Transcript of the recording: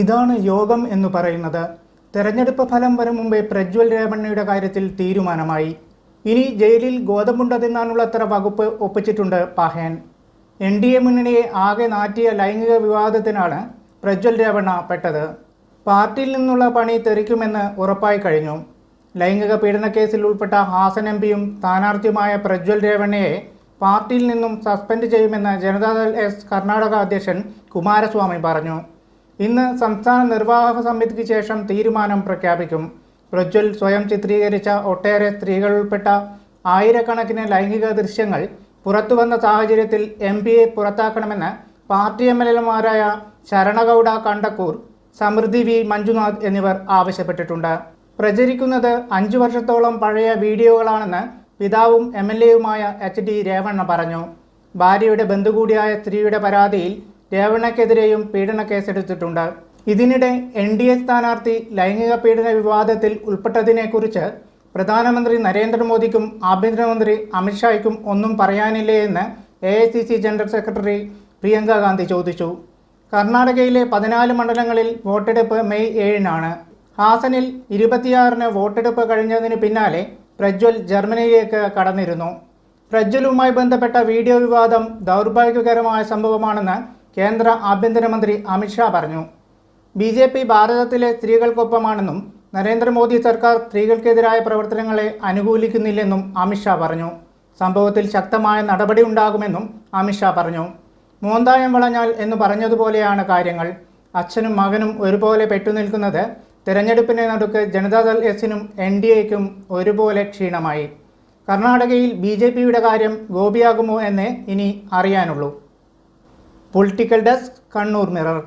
ഇതാണ് യോഗം എന്ന് പറയുന്നത്. തെരഞ്ഞെടുപ്പ് ഫലം വരും മുമ്പേ പ്രജ്വൽ രേവണ്ണയുടെ കാര്യത്തിൽ തീരുമാനമായി. ഇനി ജയിലിൽ ഗോതമ്പുണ്ട തിന്നാനുള്ളത്ര വകുപ്പ് ഒപ്പിച്ചിട്ടുണ്ട് പാഹേൻ. എൻ ഡി എ മുന്നണിയെ ആകെ നാറ്റിയ ലൈംഗിക വിവാദത്തിനാണ് പ്രജ്വൽ രേവണ്ണ പെട്ടത്. പാർട്ടിയിൽ നിന്നുള്ള പണി തെറിക്കുമെന്ന് ഉറപ്പായി കഴിഞ്ഞു. ലൈംഗിക പീഡന കേസിൽ ഉൾപ്പെട്ട ഹാസൻ എം പിയും സ്ഥാനാർത്ഥിയുമായ പ്രജ്വൽ രേവണ്ണയെ പാർട്ടിയിൽ നിന്നും സസ്പെൻഡ് ചെയ്യുമെന്ന് ജനതാദൾ എസ് കർണാടക അധ്യക്ഷൻ കുമാരസ്വാമി പറഞ്ഞു. ഇന്ന് സംസ്ഥാന നിർവാഹക സമിതിക്ക് ശേഷം തീരുമാനം പ്രഖ്യാപിക്കും. പ്രജ്വൽ സ്വയം ചിത്രീകരിച്ച ഒട്ടേറെ സ്ത്രീകൾ ഉൾപ്പെട്ട ആയിരക്കണക്കിന് ലൈംഗിക ദൃശ്യങ്ങൾ പുറത്തുവന്ന സാഹചര്യത്തിൽ എം പിയെ പുറത്താക്കണമെന്ന് പാർട്ടി എം എൽ എമാരായ ശരണഗൗഡ കണ്ടക്കൂർ സമൃദ്ധി വി മഞ്ജുനാഥ് എന്നിവർ ആവശ്യപ്പെട്ടിട്ടുണ്ട്. പ്രചരിക്കുന്നത് അഞ്ചു വർഷത്തോളം പഴയ വീഡിയോകളാണെന്ന് പിതാവും എം എൽ എയുമായ എച്ച് ഡി രേവണ്ണ പറഞ്ഞു. ഭാര്യയുടെ ബന്ധുകൂടിയായ സ്ത്രീയുടെ പരാതിയിൽ രേവണ്ണയ്ക്കെതിരെയും പീഡന കേസെടുത്തിട്ടുണ്ട്. ഇതിനിടെ എൻ ഡി എ സ്ഥാനാർത്ഥി ലൈംഗിക പീഡന വിവാദത്തിൽ ഉൾപ്പെട്ടതിനെക്കുറിച്ച് പ്രധാനമന്ത്രി നരേന്ദ്രമോദിക്കും ആഭ്യന്തരമന്ത്രി അമിത്ഷായ്ക്കും ഒന്നും പറയാനില്ലേ എന്ന് A I C C general secretary Priyanka Gandhi ചോദിച്ചു. കർണാടകയിലെ പതിനാല് മണ്ഡലങ്ങളിൽ വോട്ടെടുപ്പ് മെയ് ഏഴിനാണ്. ഹാസനിൽ ഇരുപത്തിയാറിന് വോട്ടെടുപ്പ് കഴിഞ്ഞതിന് പിന്നാലെ പ്രജ്വൽ ജർമ്മനിയിലേക്ക് കടന്നിരുന്നു. പ്രജ്വലുമായി ബന്ധപ്പെട്ട വീഡിയോ വിവാദം ദൗർഭാഗ്യകരമായ സംഭവമാണെന്ന് കേന്ദ്ര ആഭ്യന്തരമന്ത്രി അമിത്ഷാ പറഞ്ഞു. ബി ജെ പി ഭാരതത്തിലെ സ്ത്രീകൾക്കൊപ്പമാണെന്നും നരേന്ദ്രമോദി സർക്കാർ സ്ത്രീകൾക്കെതിരായ പ്രവർത്തനങ്ങളെ അനുകൂലിക്കുന്നില്ലെന്നും അമിത്ഷാ പറഞ്ഞു. സംഭവത്തിൽ ശക്തമായ നടപടി ഉണ്ടാകുമെന്നും അമിത്ഷാ പറഞ്ഞു. മോന്തായം വളഞ്ഞാൽ എന്ന് പറഞ്ഞതുപോലെയാണ് കാര്യങ്ങൾ. അച്ഛനും മകനും ഒരുപോലെ പെട്ടുനിൽക്കുന്നത് തെരഞ്ഞെടുപ്പിനെ നടുക്ക് ജനതാദൾ എസിനും എൻ ഡി എക്കും ഒരുപോലെ ക്ഷീണമായി. കർണാടകയിൽ ബി ജെ പിയുടെ കാര്യം ഗോപിയാകുമോ എന്നേ ഇനി അറിയാനുള്ളൂ. Political desk Kannur mirror